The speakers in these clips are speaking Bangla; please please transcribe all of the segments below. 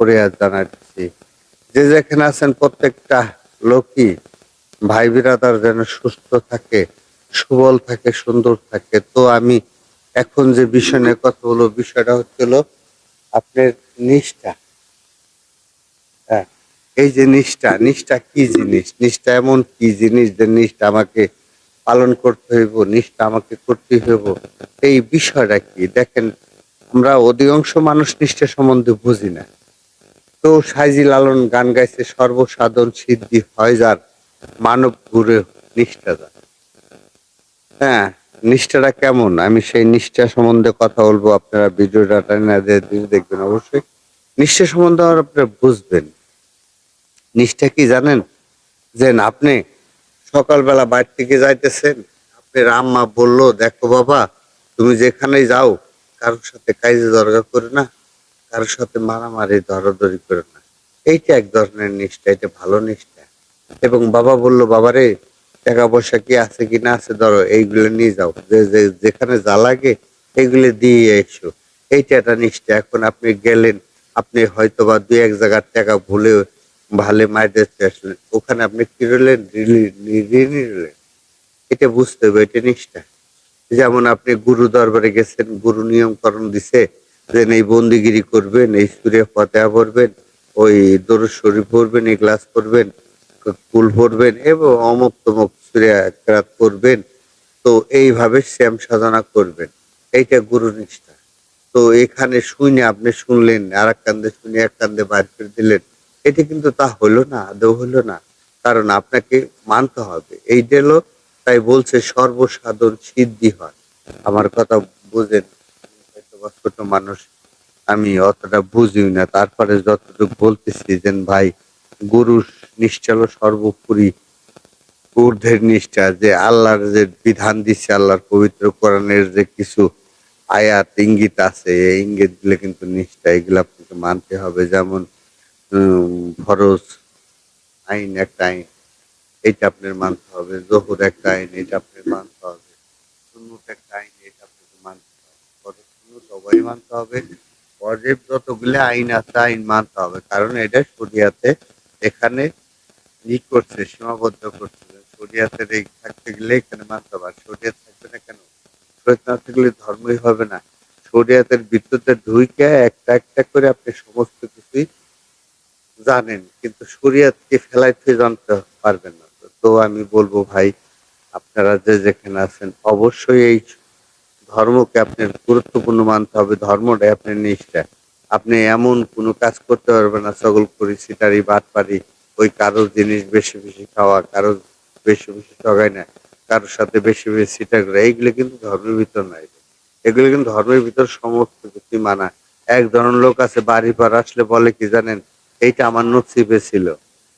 করে আর জানাচ্ছি যে যেখানে আছেন প্রত্যেকটা লোকই ভাই বিরাদার যেন সুস্থ থাকে, সুবল থাকে, সুন্দর থাকে। তো আমি এখন যে বিষয় নিয়ে কথা বলব, বিষয়টা হচ্ছিল আপনার নিষ্ঠা। হ্যাঁ এই যে নিষ্ঠা নিষ্ঠা কি জিনিস? নিষ্ঠা এমন কি জিনিস যে নিষ্ঠা আমাকে পালন করতে হইব, নিষ্ঠা আমাকে করতে হইব? এই বিষয়টা কি? দেখেন, আমরা অধিকাংশ মানুষ নিষ্ঠা সম্বন্ধে বুঝি না। তো সাইজি লালন গান গাইছে সর্বসাধন সিদ্ধি হয় যার, মানব ঘুরে নিষ্ঠা যার। হ্যাঁ নিষ্ঠাটা কেমন? আমি সেই নিষ্ঠা সম্বন্ধে কথা বলব, আপনারা ভিডিওটা দিয়ে দিয়ে দেখবেন অবশ্যই। নিষ্ঠা সম্বন্ধে আর আপনারা বুঝবেন। নিষ্ঠা কি জানেন? যে আপনি সকালবেলা বাইর থেকে যাইতেছেন, আপনার আম্মা বলল, দেখো বাবা, তুমি যেখানেই যাও, কারোর সাথে কাজে দরকার করে না কারোর সাথে মারামারি ধরাধরি করে না। এইটা এক ধরনের নিষ্ঠা, এটা ভালো নিষ্ঠা। এবং বাবা বলল, বাবারে টাকা পয়সা কি আছে কি না আছে ধরো, এইগুলো নিয়ে যাও। যে যেখানে যা লাগে এইগুলো দিয়ে এসো। এইটা একটা নিষ্ঠা। এখন আপনি গেলেন, আপনি হয়তো বা দুই, এক জায়গার টাকা ভুলে ভালে মায়ের আসলেন। ওখানে আপনি কি রইলেন? ঋণী এটা বুঝতে হবে, এটা নিষ্ঠা। যেমন আপনি গুরু দরবারে গেছেন, গুরু নিয়মকরণ দিছে যে এই বন্দিগিরি করবেন, এই সুরে ফতেহা পড়বেন, ওই দরুদ শরীফ পড়বেন, এই ক্লাস করবেন কুল পড়বেন এবং অমুক তমুক সুরে করবেন। তো এইভাবে শ্যাম সাধনা করবেন। এইটা গুরু নিষ্ঠা। তো এখানে শুনে আপনি শুনলেন আর এক কান্দে শুনে এক কান্দে বার করে দিলেন। এটা কিন্তু তা হলো না, আদৌ হলো না। কারণ আপনাকে মানতে হবে। এই হলো, তাই বলছে সর্বসাধন সিদ্ধি হয়। আমার কথা বুঝেন। হয়তো বা ছোট মানুষ, আমি অতটা বুঝি না। তারপরে যতটুকু বলতেছি যে, ভাই গুরু নিষ্ঠা হলো সর্বোপরি ঊর্ধ্বের নিষ্ঠা, যে আল্লাহর যে বিধান দিচ্ছে আল্লাহর পবিত্র কোরআনের যে কিছু আয়াত, ইঙ্গিত আছে, এই ইঙ্গিতগুলো কিন্তু নিষ্ঠা, এগুলো আপনাকে মানতে হবে। যেমন ফরজ আইন একটা আইন, এটা আপনার মানতে হবে। জহুর একটা আইন, এটা আপনার মানতে হবে। একটা আইন, এটা আপনাকে মানতে সুন্নত সবাই মানতে হবে। আইন আছে, আইন মানতে হবে। কারণ এটা শরিয়াতে এখানে ই করছে, সীমাবদ্ধ করছে। এই থাকতে গেলে এখানে মানতে হবে। আর শরিয়াত থাকবে না কেন? না থাকলে ধর্মই হবে না। ভিত্তিতে ঢুইকে একটা একটা করে আপনি সমস্ত কিছুই জানেন। কিন্তু শরিয়াতকে ফেলাইতে জানতে পারবেন না। তো আমি বলব ভাই, আপনারা যে যেখানে আছেন, অবশ্যই এই ধর্মকে আপনার গুরুত্বপূর্ণ মানতে হবে, ধর্মটাই আপনার নিষ্ঠা। আপনি এমন কোনো কাজ করতে পারবেন না, সকল করি সিটারি বাদ পারি ওই কারোর জিনিস বেশি বেশি খাওয়া, কারোর বেশি বেশি ঠগায় না, কারোর সাথে বেশি বেশি সিটা করা, এইগুলো কিন্তু ধর্মের ভিতর নাই এগুলো কিন্তু ধর্মের ভিতর সমস্ত কিছু মানা। এক ধরনের লোক আছে, বাড়ি পার আসলে বলে কি জানেন? এইটা আমার নসিবে ছিল।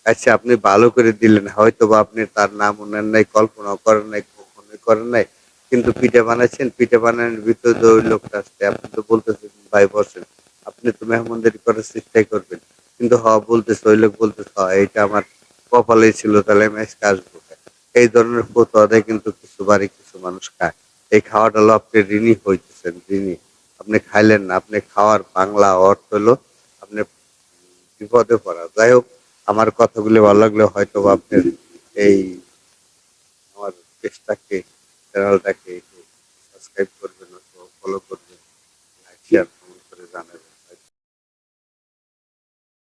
আচ্ছা আপনি ভালো করে দিলেন হয়তো বা আপনি তার নাম উনার নাই কল্পনা করেন নাই, কখনোই করেন নাই। কিন্তু পিঠে বানাচ্ছেন পিঠে বানানোর ভিতরে তো ওই লোকটা আসছে আপনি তো বলতেছেন ভাই বসেন আপনি তো মেহমানদারি করার চেষ্টাই করবেন। কিন্তু হ বলতেছে ওই লোক বলতেছে "হ, এইটা আমার কপালে ছিল তাহলে আমি আজকে আসব। এই ধরনের ফতোয়া কিন্তু কিছু বাড়ি কিছু মানুষ খায়। এই খাওয়াটা হলো আপনি ঋণী হইতেছেন ঋণী। আপনি খাইলেন না আপনি খাওয়ার বাংলা অর্থ হলো আপনি বিপদে পড়া। যাই হোক আমার কথাগুলি ভালো লাগলে হয়তো বা আপনার এই আমার পেজটাকে চ্যানেলটাকে একটু সাবস্ক্রাইব